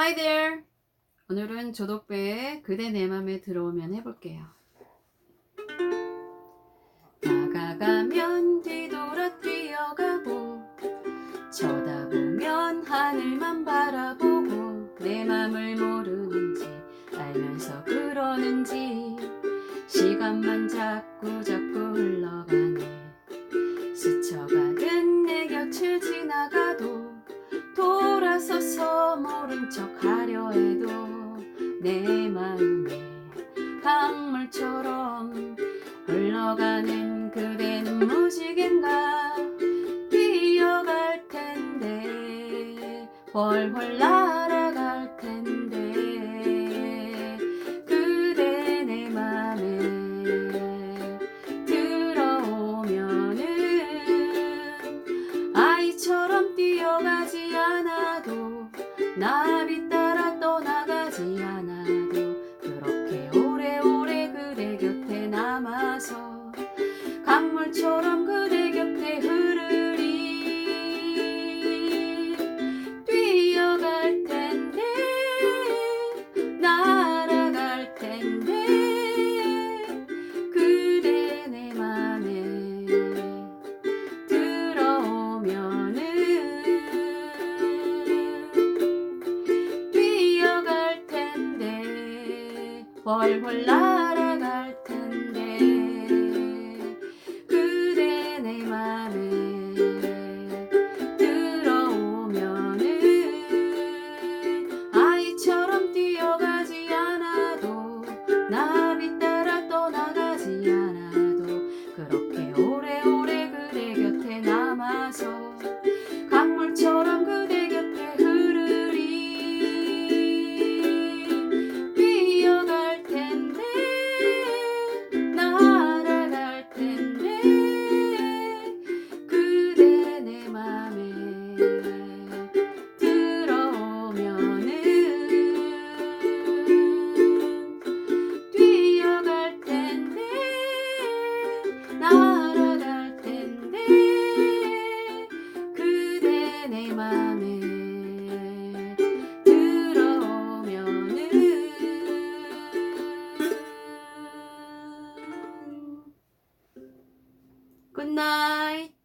Hi there. 오늘은 조덕배의 그대 내 맘에 들어오면 해볼게요. 다가가면 뒤돌아 뛰어가고 쳐다보면 하늘만 바라보고 내 맘을 모르는지 알면서 그러는지 시간만 자꾸 자꾸 모른 척 하려 해도 내 마음에 강물처럼 흘러가는 그대는 무지개인가 뛰어갈 텐데 훨훨 날아갈 텐데 그대 내 맘에 들어오면은 아이처럼 뛰어가 지않 por volar. 맘에 들어오면은 굿나잇